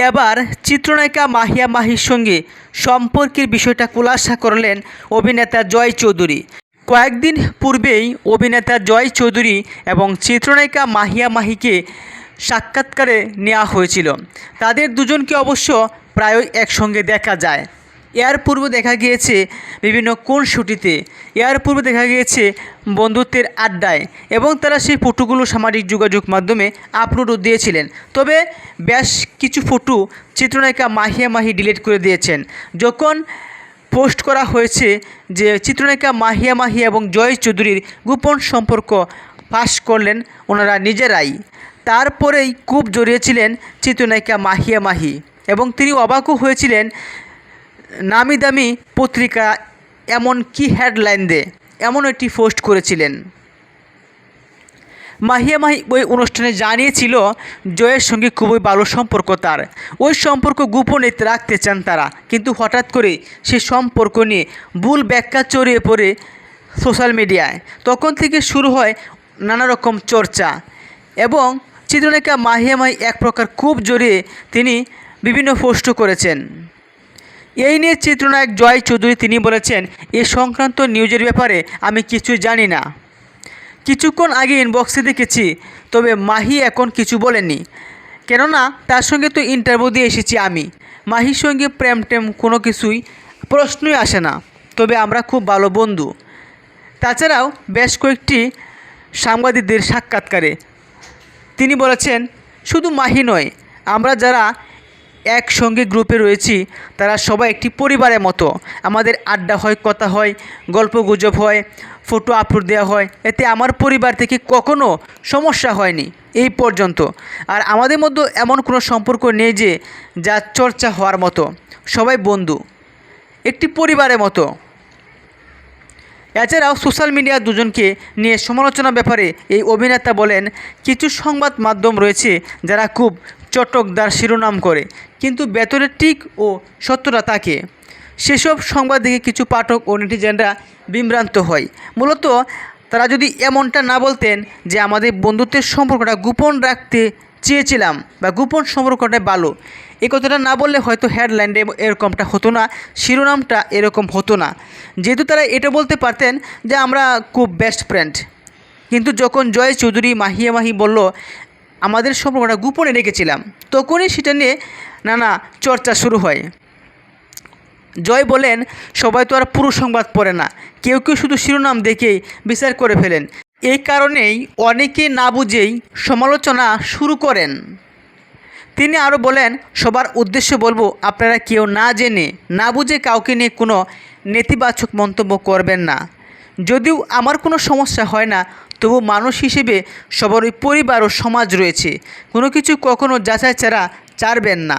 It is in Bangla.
এবার চিত্রনায়িকা মাহিয়া মাহির সঙ্গে সম্পর্কের বিষয়টা খুলাসা করলেন অভিনেতা জয় চৌধুরী। কয়েকদিন পূর্বেই অভিনেতা জয় চৌধুরী এবং চিত্রনায়িকা মাহিয়া মাহিকে সাক্ষাৎকারে নেওয়া হয়েছিল। তাদের দুজনকে অবশ্য প্রায়ই একসঙ্গে দেখা যায়। এর পূর্বে দেখা গিয়েছে বিভিন্ন কোন শুটিতে। এর পূর্বে দেখা গিয়েছে বন্ধুত্বের আড্ডায় এবং তারা সেই ফটোগুলো সামাজিক যোগাযোগ মাধ্যমে আপলোডও দিয়েছিলেন। তবে বেশ কিছু ফটো চিত্রনায়িকা মাহিয়া মাহি ডিলিট করে দিয়েছেন। যখন পোস্ট করা হয়েছে যে চিত্রনায়িকা মাহিয়া মাহি এবং জয় চৌধুরীর গোপন সম্পর্ক ফাঁস করলেন ওনারা নিজেরাই। তারপরেই খুব জড়িয়েছিলেন চিত্রনায়িকা মাহিয়া মাহি এবং তিনি অবাকও হয়েছিলেন নামি দামি পত্রিকা এমন কি হেডলাইন দে? এমন একটি পোস্ট করেছিলেন। মাহিয়া মাহি ওই অনুষ্ঠানে জানিয়েছিল, জয়ের সঙ্গে খুবই ভালো সম্পর্ক তার। ওই সম্পর্ক গোপনে রাখতে চান তারা, কিন্তু হঠাৎ করে সে সম্পর্ক নিয়ে ভুল ব্যাখ্যা চড়িয়ে পড়ে সোশ্যাল মিডিয়ায়। তখন থেকে শুরু হয় নানা রকম চর্চা এবং চিত্রনায়িকা মাহিয়া মাহি এক প্রকার খুব জড়িয়ে তিনি বিভিন্ন পোস্টও করেছেন। এই নিয়ে চিত্রনায়ক জয় চৌধুরী তিনি বলেছেন, এ সংক্রান্ত নিউজের ব্যাপারে আমি কিছু জানি না। কিছুক্ষণ আগে ইনবক্সে দেখেছি, তবে মাহি এখন কিছু বলেনি কেননা, তার সঙ্গে তো ইন্টারভিউ দিয়ে এসেছি আমি। মাহির সঙ্গে প্রেম টেম কোনো কিছুই, প্রশ্নই আসে না। তবে আমরা খুব ভালো বন্ধু। তাছাড়াও বেশ কয়েকটি সাংবাদিকদের সাক্ষাৎকারে তিনি বলেছেন, শুধু মাহি নয়, আমরা যারা একসঙ্গে গ্রুপে রয়েছি, তারা সবাই একটি পরিবারের মতো। আমাদের আড্ডা হয়, কথা হয়, গল্প গুজব হয়, ফটো আপলোড দেওয়া হয়। এতে আমার পরিবার থেকে কখনো সমস্যা হয়নি এই পর্যন্ত। আর আমাদের মধ্যে এমন কোনো সম্পর্ক নেই যে, যা চর্চা হওয়ার মতো। সবাই বন্ধু, একটি পরিবারের মতো। এছাড়াও সোশ্যাল মিডিয়া দুজনকে নিয়ে সমালোচনার ব্যাপারে এই অভিনেতা বলেন, কিছু সংবাদ মাধ্যম রয়েছে যারা খুব চটকদার শিরোনাম করে। কিন্তু ভেতরে ঠিক ও সত্যটা থাকে সেসব সংবাদ দেখে কিছু পাঠক ও নেটিজেনরা বিভ্রান্ত হয়। মূলত তারা যদি এমনটা না বলতেন যে আমাদের বন্ধুত্বের সম্পর্কটা গোপন রাখতে চেয়েছিলাম বা গোপন সম্পর্কটা ভালো এই কথাটা না বললে হয়তো হেডলাইনে এরকমটা হতো না, শিরোনামটা এরকম হতো না। যেহেতু তারা এটা বলতে পারতেন যে আমরা খুব বেস্ট ফ্রেন্ড কিন্তু যখন জয় চৌধুরী মাহিয়া মাহি বলল আমাদের সম্পর্কটা গোপনে রেখেছিলাম। তখনই সেটা নিয়ে নানা চর্চা শুরু হয়। জয় বলেন, সবাই তো আর পুরো সংবাদ পড়ে না। কেউ কেউ শুধু শিরোনাম দেখেই বিচার করে ফেলেন। এই কারণেই অনেকে না বুঝেই সমালোচনা শুরু করেন। তিনি আরও বলেন, সবার উদ্দেশ্য বলব, আপনারা কেউ না জেনে, না বুঝে কাউকে নিয়ে কোনো নেতিবাচক মন্তব্য করবেন না। যদিও আমার কোনো সমস্যা হয় না তবু মানুষ হিসেবে সবারই পরিবার ও সমাজ রয়েছে। কোনো কিছু কখনো যাচাই ছাড়া চারবেন না।